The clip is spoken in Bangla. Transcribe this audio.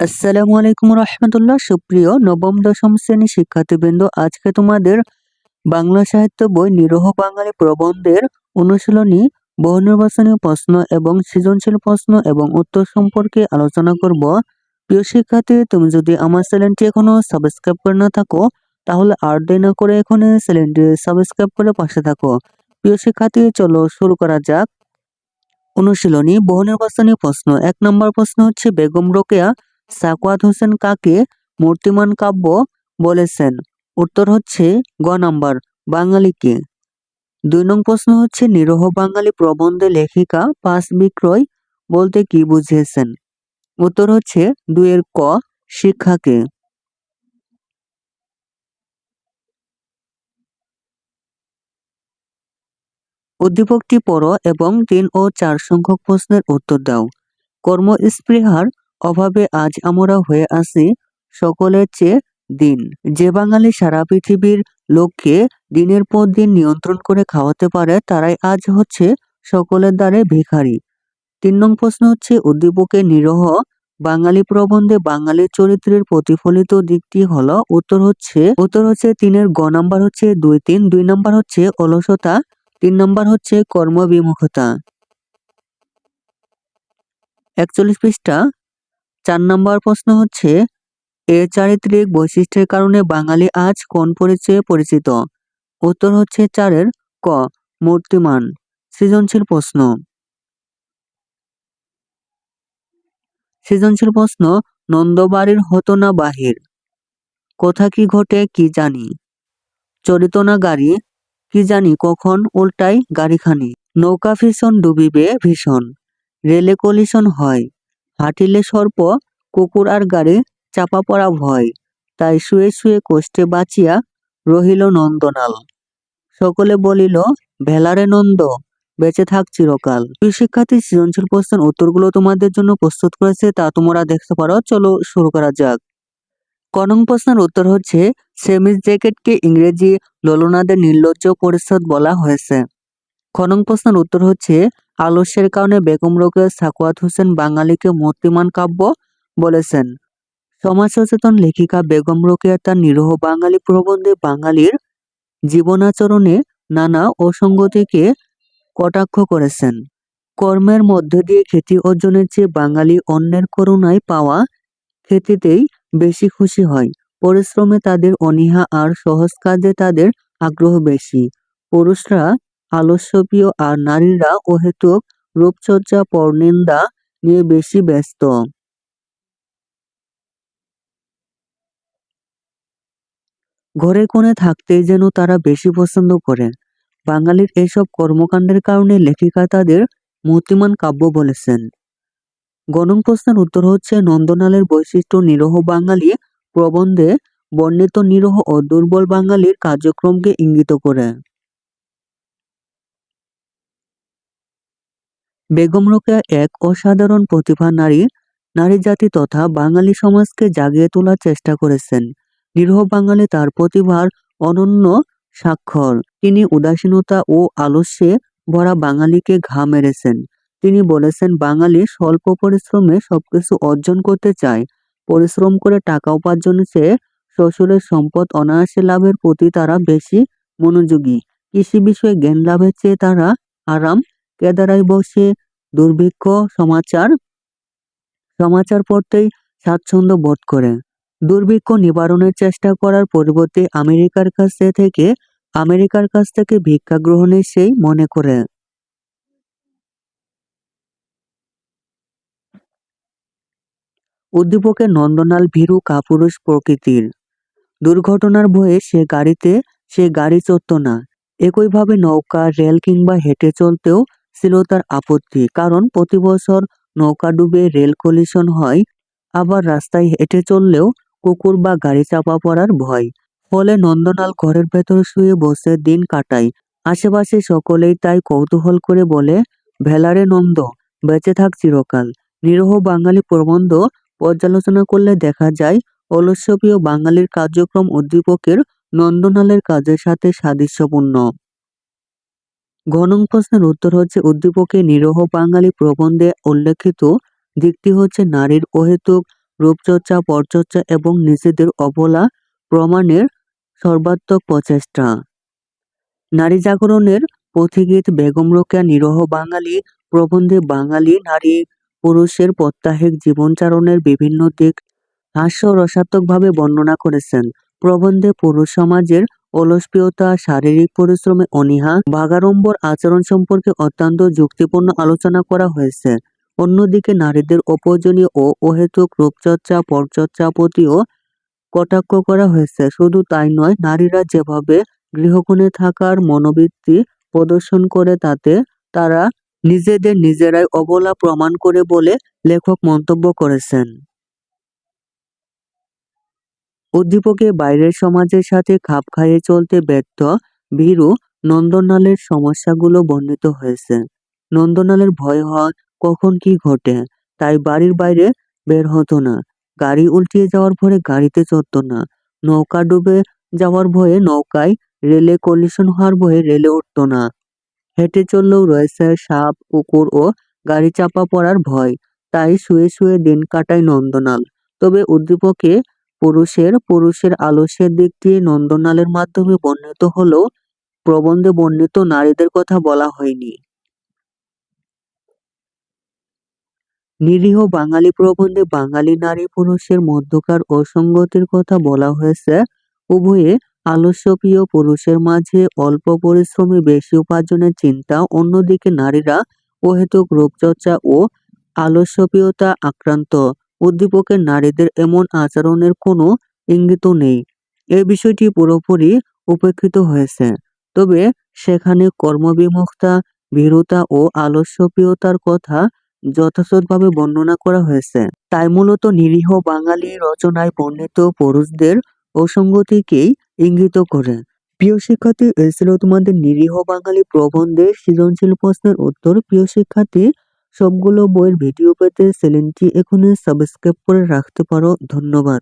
আসসালামু আলাইকুম রহমতুল্লাহ। সুপ্রিয় নবম, দশম শ্রেণি শিক্ষার্থীবৃন্দ, আজকে তোমাদের বাংলা সাহিত্য বই নিরহ বাঙালি প্রবন্ধের অনুশীলনী বহু নির্বাচনী প্রশ্ন এবং সৃজনশীল প্রশ্ন এবং উত্তর সম্পর্কে আলোচনা করব। প্রিয় শিক্ষার্থী, তুমি যদি আমার চ্যানেলটি এখনও সাবস্ক্রাইব করে না থাকো, তাহলে আর দেরি না করে এখানে চ্যানেলটি সাবস্ক্রাইব করে পাশে থাকো। প্রিয় শিক্ষার্থী, চলো শুরু করা যাক। অনুশীলনী বহু নির্বাচনী প্রশ্ন। এক নম্বর প্রশ্ন হচ্ছে, বেগম রোকেয়া সাকওয়াত হোসেন কাকে মূর্তিমান কাব্য বলেছেন? উত্তর হচ্ছে গ নাম্বার বাঙালিকে দুই নং প্রশ্ন হচ্ছে, নিরহ বাঙালি প্রবন্ধে লেখিকা পাস বিক্রয় বলতে কি বুঝিয়েছেন? উত্তর হচ্ছে দুইয়ের ক শিক্ষাকে উদ্দীপকটি পড়ো এবং তিন ও চার সংখ্যক প্রশ্নের উত্তর দাও। কর্মস্পৃহার অভাবে আজ আমরা হয়ে আছি সকলের চেয়ে দিন। যে বাঙালি সারা পৃথিবীর লোককে দিনের পর দিন নিয়ন্ত্রণ করে খাওয়াতে পারে, তারাই আজ হচ্ছে সকলের দ্বারে ভিখারি। তিন নং প্রশ্ন হচ্ছে উদ্দীপকে নিরহ বাঙালি প্রবন্ধে বাঙালির চরিত্রের প্রতিফলিত দিকটি হলো, উত্তর হচ্ছে উত্তর হচ্ছে তিনের গ নাম্বার হচ্ছে দুই তিন, দুই নাম্বার হচ্ছে অলসতা, তিন নাম্বার হচ্ছে কর্মবিমুখতা। একচল্লিশ পৃষ্ঠা চার নম্বর প্রশ্ন হচ্ছে, এ চারিত্রিক বৈশিষ্ট্যের কারণে বাঙালি আজ কোন পরিচয়ে পরিচিত? উত্তর হচ্ছে চারের ক, মূর্তিমান। সৃজনশীল প্রশ্ন। সৃজনশীল প্রশ্ন, নন্দবাড়ির হতো না বাহির? কোথা কি ঘটে কি জানি? চরিত না গাড়ি? কি জানি কখন উল্টাই গাড়িখানি? নৌকা ভীষণ ডুবিবে ভীষণ। রেলে কলিশন হয়। হাঁটিলে সর্প, কুকুর আর গাড়ি চাপা পড়া ভয়। তাই শুয়ে শুয়ে কষ্টে বাঁচিয়া রহিল নন্দনাল সকলে বলিল, ভেলারে নন্দ, বেঁচে থাক চিরকাল। প্রিয় শিক্ষার্থী, সৃজনশীল প্রশ্নের উত্তরগুলো তোমাদের জন্য প্রস্তুত করেছে, তা তোমরা দেখতে পারো। চলো শুরু করা যাক। কনং প্রশ্নের উত্তর হচ্ছে সেমিস জ্যাকেটকে ইংরেজি ললনাদের নির্লজ্জ পরিষদ বলা হয়েছে। খনং প্রশ্নের উত্তর হচ্ছে, আলস্যের কারণে বেগম রোকেয়া সাকুয়াত হোসেন বাঙালিকে মূর্তিমান কাব্য বলেছেন। সমাজ সচেতন লেখিকা বেগম রোকেয়া তার নিরহ বাঙালি প্রবন্ধে বাঙালির জীবনাচরণে নানা অসঙ্গতিকে কটাক্ষ করেছেন। কর্মের মধ্যে দিয়ে খ্যাতি অর্জনের চেয়ে বাঙালি অন্যের করুণায় পাওয়া খ্যাতিতেই বেশি খুশি হয়। পরিশ্রমে তাদের অনীহা আর সহজ কাজে তাদের আগ্রহ বেশি। পুরুষরা আলস্যপ্রিয় আর নারীরা অহেতুক রূপচর্চা, পরনিন্দা নিয়ে বেশি ব্যস্ত। ঘরে কোণে থাকতেই যেন তারা বেশি পছন্দ করেন। বাঙালির এসব কর্মকাণ্ডের কারণে লেখিকা তাদের মূর্তিমান কাব্য বলেছেন। গণং প্রশ্নের উত্তর হচ্ছে নন্দনালের বৈশিষ্ট্য নিরহ বাঙালি প্রবন্ধে বর্ণিত নিরহ ও দুর্বল বাঙালির কার্যক্রমকে ইঙ্গিত করে। বেগম রোকেয়া এক অসাধারণ প্রতিভা নারী নারী জাতি তথা বাঙালি সমাজকে জাগিয়ে তোলার চেষ্টা করেছেন। নিরহ বাঙালি তার প্রতিভার অনন্য স্বাক্ষর। তিনি উদাসীনতা ও আলস্যে ভরা বাঙালিকে ঘা মেরেছেন। তিনি বলেছেন, বাঙালি স্বল্প পরিশ্রমে সবকিছু অর্জন করতে চায়। পরিশ্রম করে টাকা উপার্জনের চেয়ে শ্বশুরের সম্পদ অনায়াসে লাভের প্রতি তারা বেশি মনোযোগী। কৃষি বিষয়ে জ্ঞান লাভের চেয়ে তারা আরাম কেদারায় বসে দুর্ভিক্ষ সমাচার সমাচার পড়তেই স্বাচ্ছন্দ্য বোধ করে। দুর্ভিক্ষ নিবারণের চেষ্টা করার পরিবর্তে আমেরিকার কাছ থেকে, আমেরিকার কাছ থেকে ভিক্ষা গ্রহণের সেই মনে করে। উদ্দীপকের নন্দনাল ভীরু কাপুরুষ প্রকৃতির। দুর্ঘটনার ভয়ে সে গাড়িতে, সে গাড়ি চড়ত না। একইভাবে নৌকা, রেল কিংবা হেঁটে চলতেও ছিল তার আপত্তি। কারণ প্রতি বছর নৌকা ডুবে রেল কলিশন হয়, আবার রাস্তায় হেঁটে চললেও কুকুর বা গাড়ি চাপা পড়ার ভয়। ফলে নন্দনাল ঘরের ভেতর শুয়ে বসে দিন কাটায়। আশেপাশে সকলেই তাই কৌতূহল করে বলে, ভেলারে নন্দ, বেঁচে থাক চিরকাল। নিরহ বাঙালি প্রবন্ধ পর্যালোচনা করলে দেখা যায়, অলস্যপ্রিয় বাঙালির কার্যক্রম উদ্দীপকের নন্দনালের কাজের সাথে সাদৃশ্যপূর্ণ। গণং প্রশ্নের উত্তর হচ্ছে উদ্দীপকে নিরহ বাঙালি প্রবন্ধে উল্লেখিত দিকটি হচ্ছে নারীর অহেতুক, রূপচর্চা পরচর্চা এবং নিজেদের অবলা প্রমাণের সর্বাত্মক প্রচেষ্টা। নারী জাগরণের পথিগীত বেগম রোকেয়া নিরহ বাঙালি প্রবন্ধে বাঙালি নারী পুরুষের প্রত্যাহিক জীবনচারণের বিভিন্ন দিক হাস্য রসাত্মকভাবে বর্ণনা করেছেন। প্রবন্ধে পুরুষ সমাজের অলস্পিয়তা শারীরিক পরিশ্রমে অনীহা, বাগাড়ম্বর আচরণ সম্পর্কে অত্যন্ত যুক্তিপূর্ণ আলোচনা করা হয়েছে। অন্যদিকে নারীদের অপ্রয়োজনীয় ও অহেতুক রূপচর্চা, পরচর্চা প্রতিও কটাক্ষ করা হয়েছে। শুধু তাই নয়, নারীরা যেভাবে গৃহকোণে থাকার মনোবৃত্তি প্রদর্শন করে, তাতে তারা নিজেদের নিজেরাই অবলা প্রমাণ করে বলে লেখক মন্তব্য করেছেন। উদ্দীপকে বাইরের সমাজের সাথে খাপ খাইয়ে চলতে ব্যর্থ ভীরু নন্দনালের সমস্যাগুলো বর্ণিত হয়েছে। নন্দনালের ভয় হয় কখন কি ঘটে? তাই বাড়ির বাইরে বের হতো না। গাড়ি উল্টিয়ে যাওয়ার ভয়ে গাড়িতে চড়ত না। নৌকা ডুবে যাওয়ার ভয়ে নৌকায় রেলে কলিশন হওয়ার ভয়ে রেলে উঠত না। হেঁটে চললেও রয়েছে সাপ, কুকুর ও গাড়ি চাপা পড়ার ভয়। তাই শুয়ে শুয়ে দিন কাটায় নন্দনাল। তবে উদ্দীপকে পুরুষের পুরুষের আলস্যের দিকটি নন্দনালের মাধ্যমে বর্ণিত হলেও প্রবন্ধে বর্ণিত নারীদের কথা বলা হয়নি। নিরীহ বাঙালি প্রবন্ধে বাঙালি নারী পুরুষের মধ্যকার অসঙ্গতির কথা বলা হয়েছে। উভয়ে আলস্যপ্রিয় পুরুষের মাঝে অল্প পরিশ্রমে বেশি উপার্জনের চিন্তা, অন্যদিকে নারীরা অহেতুক রূপচর্চা ও আলস্যপ্রিয়তা আক্রান্ত। উদ্দীপকের নারীদের এমন আচরণের কোনো ইঙ্গিত নেই। এ বিষয়টি পুরোপুরি উপেক্ষিত হয়েছে। তবে সেখানে কর্মবিমুখতা, ভীরুতা ও আলস্যপ্রিয়তার কথা যথাযথভাবে বর্ণনা করা হয়েছে। তাই মূলত নিরীহ বাঙালি রচনায় বর্ণিত পুরুষদের অসঙ্গতিকেই ইঙ্গিত করে। প্রিয় শিক্ষার্থী এই তোমাদের নিরীহ বাঙালি প্রবন্ধের সৃজনশীল প্রশ্নের উত্তর। প্রিয় শিক্ষার্থী সবগুলো বইয়ের ভিডিও পেতে চ্যানেলটি এখনই সাবস্ক্রাইব করে রাখতে পারো। ধন্যবাদ।